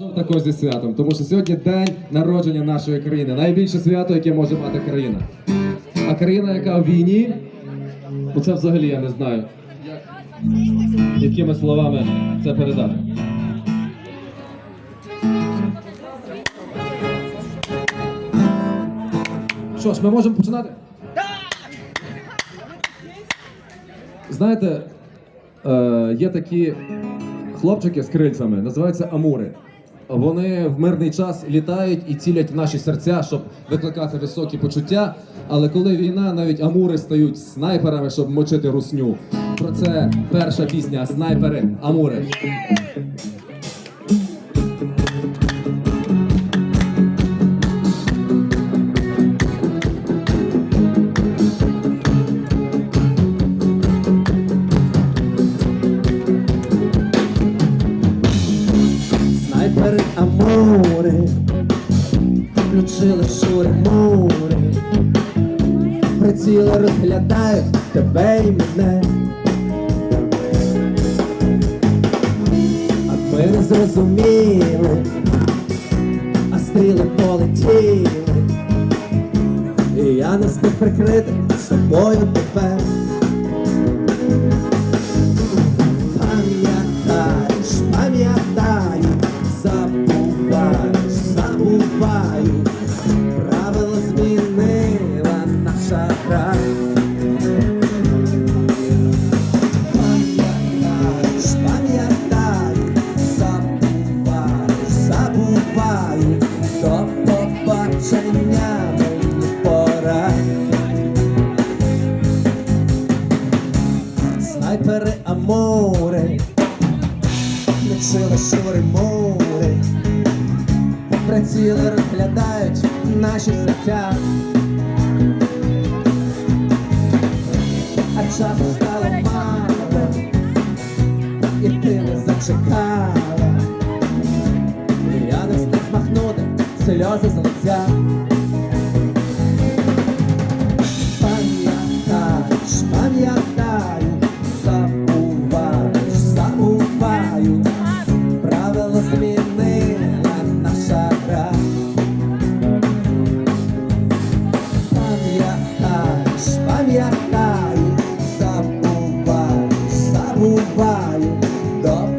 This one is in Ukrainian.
Прийшов також зі святом, тому що сьогодні день народження нашої країни. Найбільше свято, яке може мати країна. А країна, яка в війні, ну це взагалі я не знаю, якими словами це передати. Що ж, ми можемо починати? Знаєте, е, є такі хлопчики з крильцями, називаються амури. Вони в мирний час літають і цілять в наші серця, щоб викликати високі почуття. Але коли війна, навіть амури стають снайперами, щоб мочити русню. Про це перша пісня Снайпери Амури. Снайпери амури, включили шури мури, приціли розглядають тебе і мене. А ми не зрозуміли, а стріли полетіли, і я не встиг прикрити собою тепер. Мені пора. Снайпери лишили шури мури, приціли розглядають наші серця. А часу стало мало, і ти не зачекала. Я не встиг змахнути сльози з. купаю.